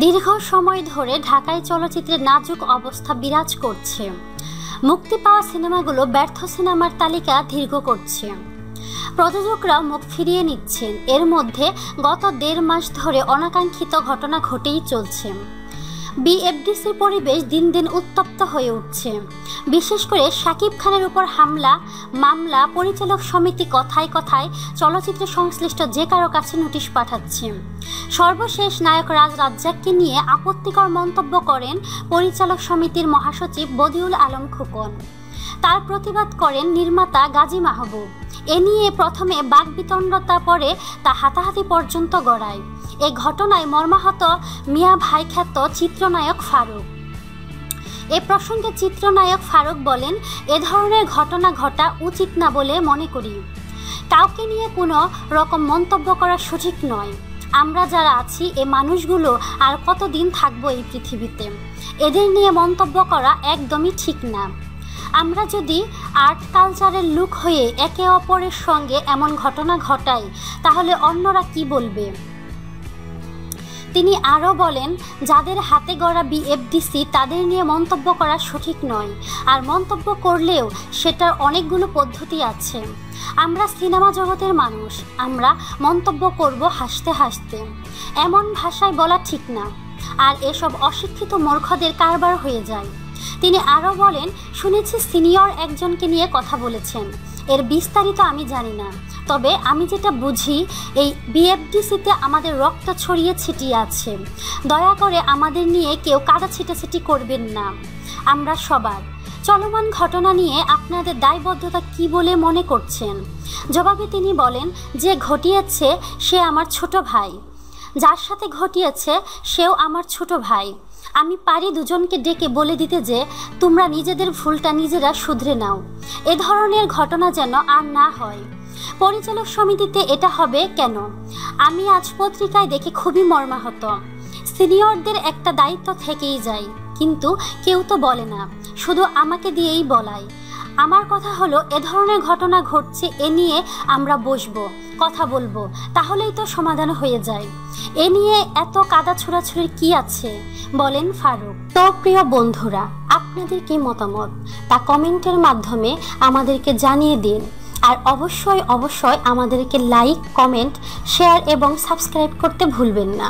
দীর্ঘ সময় ধরে ঢাকায় চলচ্চিত্রের নাজুক অবস্থা বিরাজ করছে। মুক্তি পাওয়া সিনেমাগুলো ব্যর্থ সিনেমার তালিকা দীর্ঘ করছে। প্রযোজকরা মুখ ফিরিয়ে নিচ্ছেন। এর মধ্যে গত দেড় মাস ধরে অনাকাঙ্ক্ষিত ঘটনা ঘটেই চলছে। বিএফডিসির পরিবেশ দিন দিন উত্তপ্ত হয়ে উঠছে। বিশেষ করে শাকিব খানের উপর হামলা, মামলা, পরিচালক সমিতি কথায় কথায় চলচ্চিত্র সংশ্লিষ্ট যে কারও কাছে নোটিশ পাঠাচ্ছে। সর্বশেষ নায়ক রাজ রাজ্জাককে নিয়ে আপত্তিকর মন্তব্য করেন পরিচালক সমিতির মহাসচিব বদিউল আলম খুকন। তার প্রতিবাদ করেন নির্মাতা গাজী মাহবুব। এ নিয়ে প্রথমে বাগবিতণ্ডতা পরে তা হাতাহাতি পর্যন্ত গড়ায়। এ ঘটনায় মর্মাহত মিয়া ভাই খ্যাত চিত্রনায়ক ফারুক। এ প্রসঙ্গে চিত্রনায়ক ফারুক বলেন, এ ধরনের ঘটনা ঘটা উচিত না বলে মনে করি। কাউকে নিয়ে কোনো রকম মন্তব্য করা সঠিক নয়। আমরা যারা আছি, এ মানুষগুলো আর কতদিন থাকব এই পৃথিবীতে? এদের নিয়ে মন্তব্য করা একদমই ঠিক না। আমরা যদি আর্ট কালচারের লুক হয়ে একে অপরের সঙ্গে এমন ঘটনা ঘটাই, তাহলে অন্যরা কি বলবে? তিনি আরও বলেন, যাদের হাতে গড়া বিএফডিসি তাদের নিয়ে মন্তব্য করা সঠিক নয়। আর মন্তব্য করলেও সেটার অনেকগুলো পদ্ধতি আছে। আমরা সিনেমা জগতের মানুষ। আমরা মন্তব্য করব হাসতে হাসতে। এমন ভাষায় বলা ঠিক না। আর এসব অশিক্ষিত মূর্খদের কারবার হয়ে যায়। তিনি আরও বলেন, শুনেছি সিনিয়র একজনকে নিয়ে কথা বলেছেন। এর বিস্তারিত আমি জানি না। তবে আমি যেটা বুঝি, এই বিএফডিসিতে আমাদের রক্ত ছড়িয়ে ছিটিয়ে আছে। দয়া করে আমাদের নিয়ে কেউ কাদা ছিটাছিটি করবেন না। আমরা সবার। চলমান ঘটনা নিয়ে আপনাদের দায়বদ্ধতা কি বলে মনে করছেন? জবাবে তিনি বলেন, যে ঘটিয়েছে সে আমার ছোট ভাই। যার সাথে ঘটিয়েছে সেও আমার ছোট ভাই। আমি পারি দুজনকে ডেকে বলে দিতে যে, তোমরা নিজেদের ভুলটা নিজেরা শুধরে নাও। এ ধরনের ঘটনা যেন আর না হয়। পরিচালক সমিতিতে এটা হবে কেন? আমি আজ পত্রিকায় দেখে খুবই মর্মাহত। সিনিয়রদের একটা দায়িত্ব থেকেই যায়, কিন্তু কেউ তো বলে না, শুধু আমাকে দিয়েই বলায়। আমার কথা হলো, এ ধরনের ঘটনা ঘটছে, এ নিয়ে আমরা বসবো, কথা বলব, তাহলেই তো সমাধান হয়ে যায়। এ নিয়ে এত কাদা ছোড়াছুড়ির কি আছে? বলেন ফারুক। তো প্রিয় বন্ধুরা, আপনাদের কি মতামত? তা কমেন্টের মাধ্যমে আমাদেরকে জানিয়ে দিন। আর অবশ্যই অবশ্যই আমাদেরকে লাইক, কমেন্ট, শেয়ার এবং সাবস্ক্রাইব করতে ভুলবেন না।